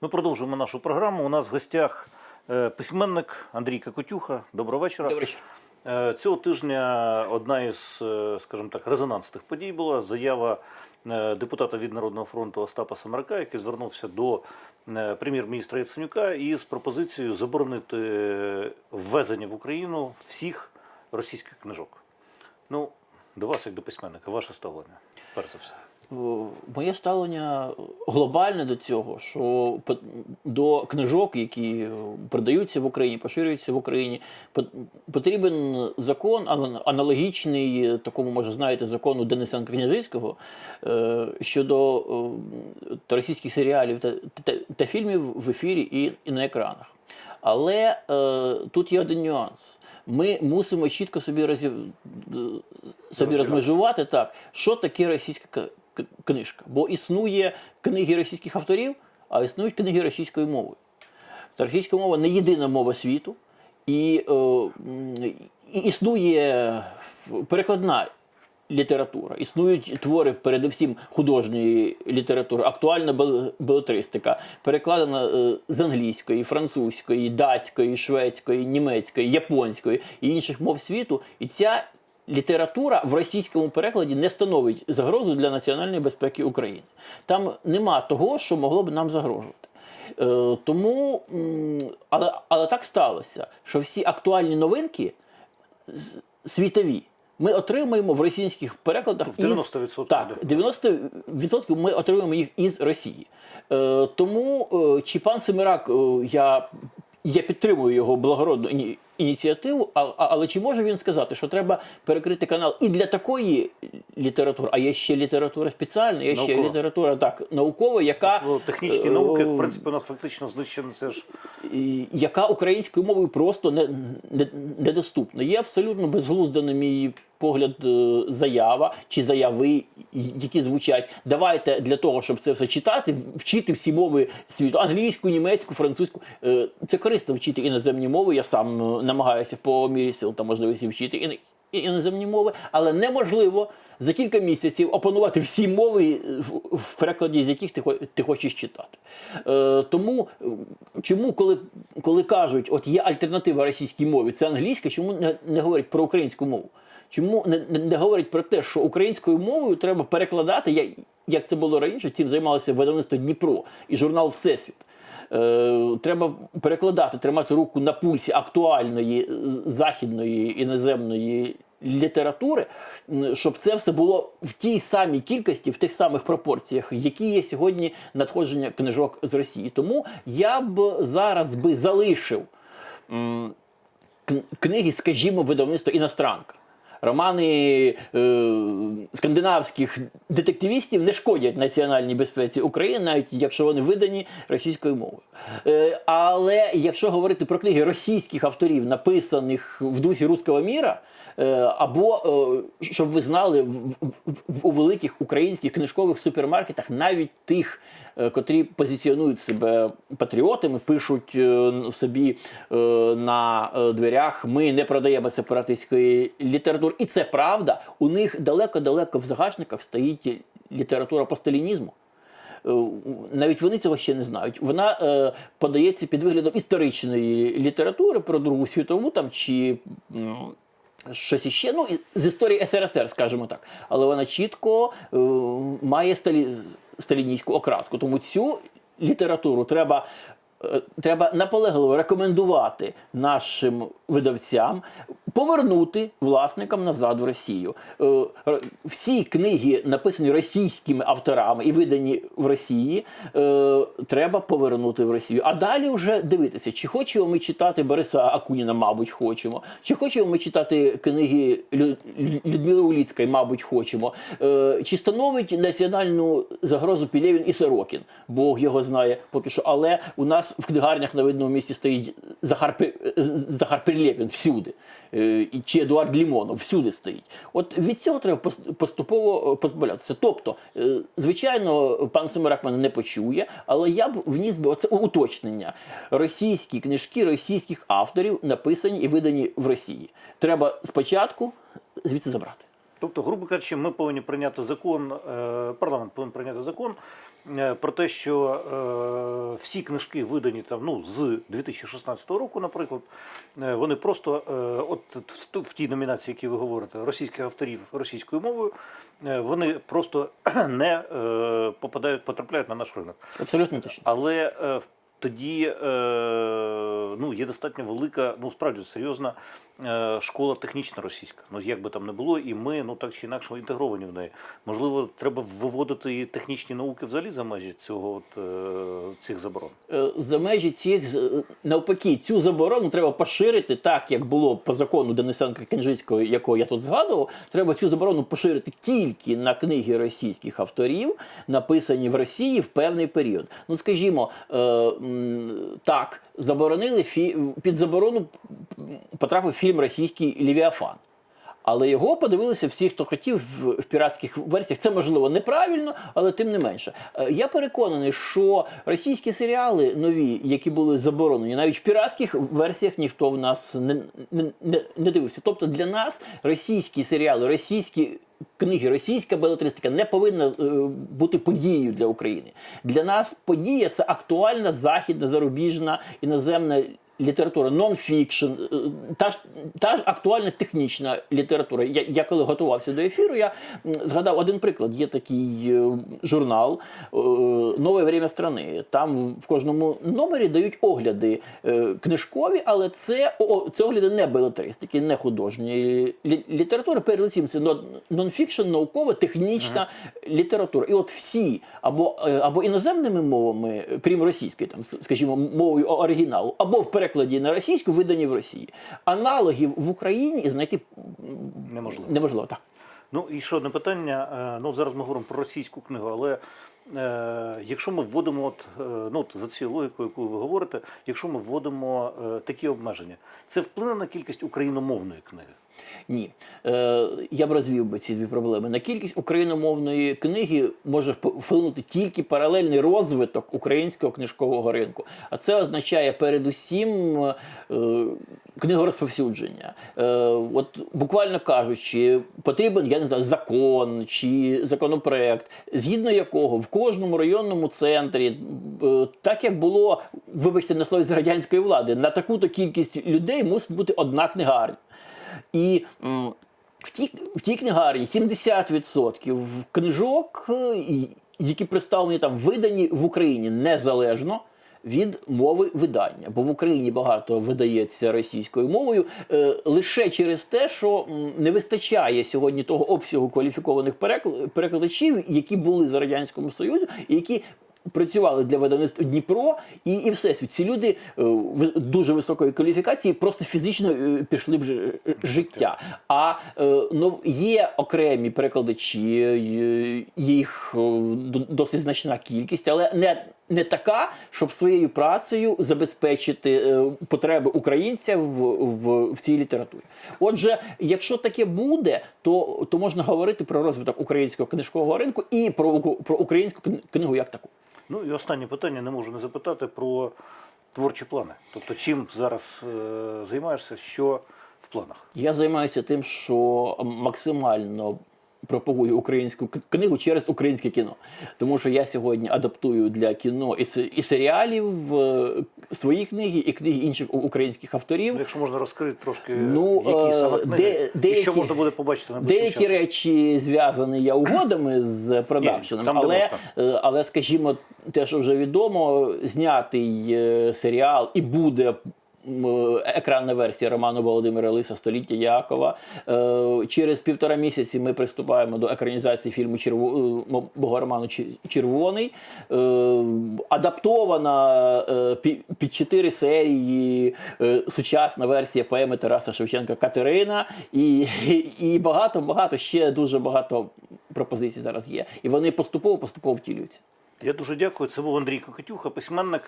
Ми продовжуємо нашу програму. У нас в гостях е, письменник Андрій Кокотюха. Доброго вечора. Добрий вечір. Е, Цього тижня одна із, е, скажімо так, резонансних подій була заява депутата від Народного фронту Остапа Самарака, який звернувся до прем'єр-міністра Яценюка із пропозицією заборонити ввезення в Україну всіх російських книжок. Ну, до вас, як до письменника, ваше ставлення, перш за все. О, Моє ставлення глобальне до цього, що до книжок, які е, продаються в Україні, поширюються в Україні, потрібен закон аналогічний е, такому, може, знаєте, закону Дениса Княжицького е, щодо е, російських серіалів та, та, та фільмів в ефірі і, і на екранах. Але е, тут є один нюанс. Ми мусимо чітко собі розів... собі розмежувати так, що таке російська книжка. Бо існує книги російських авторів, а існують книги російською мовою. Та російська мова не єдина мова світу, і, е, і існує перекладна література. Існують твори, передусім художньої літератури, актуальна бел- белетристика, перекладена е, з англійської, французької, датської, шведської, німецької, японської і інших мов світу. І ця література в російському перекладі не становить загрозу для національної безпеки України. Там нема того, що могло б нам загрожувати. Е, тому, але, але так сталося, що всі актуальні новинки світові. Ми отримуємо в російських перекладах В 90% із, так, 90% ми отримуємо їх із Росії. Е, тому е, чи пан Семирак, е, я, я підтримую його благородну ініціативу, а, а- але чи може він сказати, що треба перекрити канал і для такої літератури, а є ще література спеціальна, є ще Наукова. література так наукова, яка технічні е, науки, в принципі, у нас фактично знищені. Це ж яка українською мовою просто не, не, недоступна. Є абсолютно безглузда, на мій погляд, е, заява чи заяви, які звучать. Давайте для того, щоб це все читати, вчити всі мови світу: англійську, німецьку, французьку. Е, Це корисно вчити іноземні мови. Я сам е, намагаюся по мірі сил та можливості вчити іноземні мови, але неможливо. За кілька місяців опанувати всі мови, в- перекладі з яких ти, ти хочеш читати. Е, тому чому, коли, коли кажуть, от є альтернатива російській мові, це англійська, чому не, не говорять про українську мову? Чому не, не, говорять про те, що українською мовою треба перекладати, як, як це було раніше, цим займалося видавництво Дніпро і журнал Всесвіт. Е, треба перекладати, тримати руку на пульсі актуальної е, західної іноземної літератури, щоб це все було в тій самій кількості, в тих самих пропорціях, які є сьогодні надходження книжок з Росії. Тому я б зараз би залишив книги, скажімо, видавництва іностранка. Романи е, скандинавських детективістів не шкодять національній безпеці України, навіть якщо вони видані російською мовою. Е, але якщо говорити про книги російських авторів, написаних в дусі руського міра, е, або е, щоб ви знали, в, в, в, у великих українських книжкових супермаркетах, навіть тих, е, котрі позиціонують себе патріотами, пишуть е, собі е, на е, дверях: ми не продаємо сепаратистської літератури. І це правда. У них далеко-далеко в загашниках стоїть література посталінізму. Е, Навіть вони цього ще не знають. Вона е, подається під виглядом історичної літератури про Другу світову там чи. м, Щось іще, ну з історії СРСР, скажімо так. Але вона чітко е, має сталі, сталінійську окраску. Тому цю літературу треба, е, треба наполегливо рекомендувати нашим видавцям повернути власникам назад в Росію. Е, Всі книги, написані російськими авторами і видані в Росії, е, треба повернути в Росію. А далі вже дивитися, чи хочемо ми читати Бориса Акуніна, мабуть, хочемо. Чи хочемо ми читати книги Лю- Лю- Людмили Уліцької, мабуть, хочемо. Е, Чи становить національну загрозу Пілєвін і Сорокін? Бог його знає поки що. Але у нас в книгарнях на видному місці стоїть Захар, Захар Прилєпін всюди. Чи Едуард Лімонов всюди стоїть. От від цього треба поступово е, позбавлятися. Тобто, е, звичайно, пан Семерак мене не почує, але я б вніс би оце уточнення. Російські книжки російських авторів написані і видані в Росії. Треба спочатку звідси забрати. Тобто, грубо кажучи, ми повинні прийняти закон, е, парламент повинен прийняти закон про те, що е, всі книжки видані там ну з 2016 року, наприклад, е, вони просто е, от в, в тій номінації, які ви говорите, російських авторів російською мовою, е, вони просто не е, попадають, потрапляють на наш ринок. Абсолютно точно. Але е, в- тоді е, ну, є достатньо велика, ну справді серйозна е, школа технічна російська. Ну як би там не було, і ми ну так чи інакше інтегровані в неї. Можливо, треба виводити і технічні науки взагалі за межі цього от, е, цих заборон. Е, за межі цих е, навпаки цю заборону треба поширити так, як було по закону Денисенка Кенжицького, якого я тут згадував. Треба цю заборону поширити тільки на книги російських авторів, написані в Росії в певний період. Ну скажімо, е, так, заборонили фі... під заборону потрапив фільм російський Лівіафан. Але його подивилися всі, хто хотів в, піратських версіях. Це можливо неправильно, але тим не менше. Е, Я переконаний, що російські серіали нові, які були заборонені, навіть в піратських версіях ніхто в нас не, не, не, не дивився. Тобто для нас російські серіали, російські. Книги, російська белетристика не повинна е, бути подією для України. Для нас подія це актуальна західна зарубіжна іноземна література, нон-фікшн, е, та ж, та ж актуальна технічна література. Я, я коли готувався до ефіру, я згадав один приклад. Є такий е, журнал е, Нове время страни. Там в кожному номері дають огляди книжкові, але це, о, це огляди не белетристики, не художньої лі- літератури. Передусім, це нон- нон-фікшн, наукова, технічна література. І от всі або, або іноземними мовами, крім російської, там, скажімо, мовою оригіналу, або в перекладі на російську, видані в Росії. Аналогів в Україні знайти Неможливо. неможливо. Так. Ну і ще одне питання. Е, Ну зараз ми говоримо про російську книгу, але е, якщо ми вводимо, от, е, ну, от за цією логікою, яку ви говорите, якщо ми вводимо е, такі обмеження, це вплине на кількість україномовної книги. Ні. Е, я б розвів би ці дві проблеми. На кількість україномовної книги може вплинути тільки паралельний розвиток українського книжкового ринку. А це означає передусім е, книгорозповсюдження. Е, от буквально кажучи, потрібен, я не знаю, закон чи законопроект, згідно якого в кожному районному центрі, е, так як було, вибачте, на слові з радянської влади, на таку-то кількість людей мусить бути одна книгарня. І в тій, в тій книгарні 70% книжок, е, які представлені там видані в Україні незалежно. Від мови видання, бо в Україні багато видається російською мовою е, лише через те, що не вистачає сьогодні того обсягу кваліфікованих перекл- перекладачів, які були за радянському Союзу, і які працювали для видавництва Дніпро і, і всесвіт. Ці люди е, дуже високої кваліфікації просто фізично е, пішли в е, життя. А ну, є окремі перекладачі, їх досить значна кількість, але не. Не така, щоб своєю працею забезпечити потреби українця в, в, в цій літературі. Отже, якщо таке буде, то, то можна говорити про розвиток українського книжкового ринку і про, про українську кни- книгу як таку. Ну і останнє питання не можу не запитати про творчі плани. Тобто, чим зараз е, займаєшся, що в планах? Я займаюся тим, що максимально пропагую українську книгу через українське кіно. Тому що я сьогодні адаптую для кіно і, с- і серіалів свої книги, і книги інших українських авторів. Ну, Якщо можна розкрити трошки, Ну, які е, саме книги, де- і деякі- що можна буде побачити найближчим Деякі часом? речі зв'язані я угодами з продакшеном, але, е, але, скажімо, те, що вже відомо, знятий е, серіал і буде. Е, Екранна версія роману Володимира Лиса Століття Якова. Е, Через півтора місяці ми приступаємо до екранізації фільму Черво... е, роману Червоний. Е, Адаптована е, під чотири серії е, сучасна версія поеми Тараса Шевченка Катерина. І, і багато, багато ще дуже багато пропозицій зараз є. І вони поступово поступово втілюються. Я дуже дякую. Це був Андрій Кокотюха, письменник,